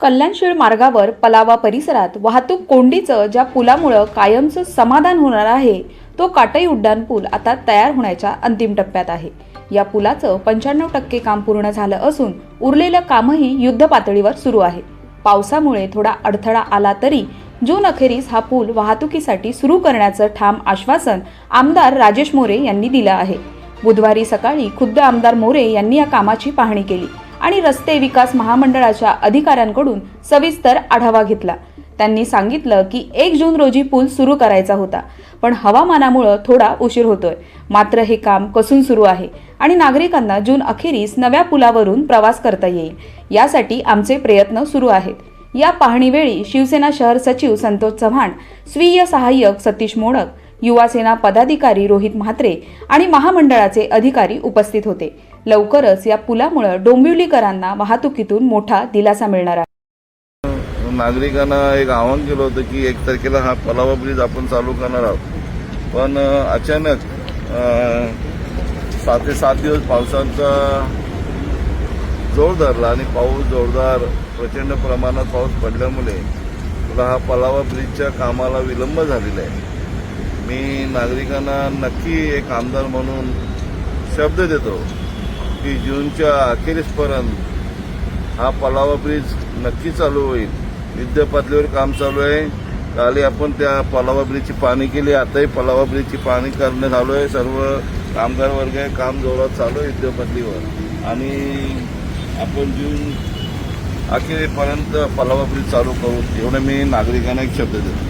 कल्याणशीळ मार्गावर पलावा परिसरात वाहतूक कोंडीचं ज्या पुलामुळं कायमचं समाधान होणार आहे तो काटई उड्डाण पूल आता तयार होण्याच्या अंतिम टप्प्यात आहे. या पुलाचं पंच्याण्णव टक्के काम पूर्ण झालं असून उरलेलं कामही युद्ध पातळीवर सुरू आहे. पावसामुळे थोडा अडथळा आला तरी जून अखेरीस हा पूल वाहतुकीसाठी सुरू करण्याचं ठाम आश्वासन आमदार राजेश मोरे यांनी दिलं आहे. बुधवारी सकाळी खुद्द आमदार मोरे यांनी या कामाची पाहणी केली. आणि रस्ते विकास महामंडळाच्या अधिकाऱ्यांकडून सविस्तर आढावा घेतला. त्यांनी सांगितलं की एक जून रोजी पूल सुरू करायचा होता पण हवामानामुळं थोडा उशीर होतोय. मात्र हे काम कसून सुरू आहे आणि नागरिकांना जून अखेरीस नव्या पुलावरून प्रवास करता येईल. यासाठी आमचे प्रयत्न सुरू आहेत. या पाहणीवेळी शिवसेना शहर सचिव संतोष चव्हाण स्वीय सहाय्यक सतीश मोडक युवासेना पदाधिकारी रोहित म्हात्रे आणि महामंडळाचे अधिकारी उपस्थित होते. लवकरच या पुलामुळं डोंबिवलीकरांना वाहतुकीतून मोठा दिलासा मिळणार आहे. नागरिकांना एक आवाहन केलं होतं की एक तारखेला हा पलावा ब्रिज आपण चालू करणार आहोत. पण अचानक सात ते सात दिवस पावसाचा जोर धरला आणि पाऊस जोरदार प्रचंड प्रमाणात पाऊस पडल्यामुळे तुला हा पलावा ब्रिजच्या कामाला विलंब झालेला आहे. मी नागरिकांना नक्की एक आमदार म्हणून शब्द देतो की जूनच्या अखेरीसपर्यंत हा पलावा ब्रिज नक्की चालू होईल. युद्ध पातळीवर काम चालू आहे. काली आपण त्या पलावा ब्रिजची पाहणी केली. आताही पलावा ब्रिजची पाहणी करण्यात आलो आहे. सर्व कामगार वर्ग आहे. काम जोरात चालू आहे युद्ध पातळीवर आणि आपण जून अखेरीपर्यंत पलावा ब्रिज चालू करू एवढं मी नागरिकांना एक शब्द देतो.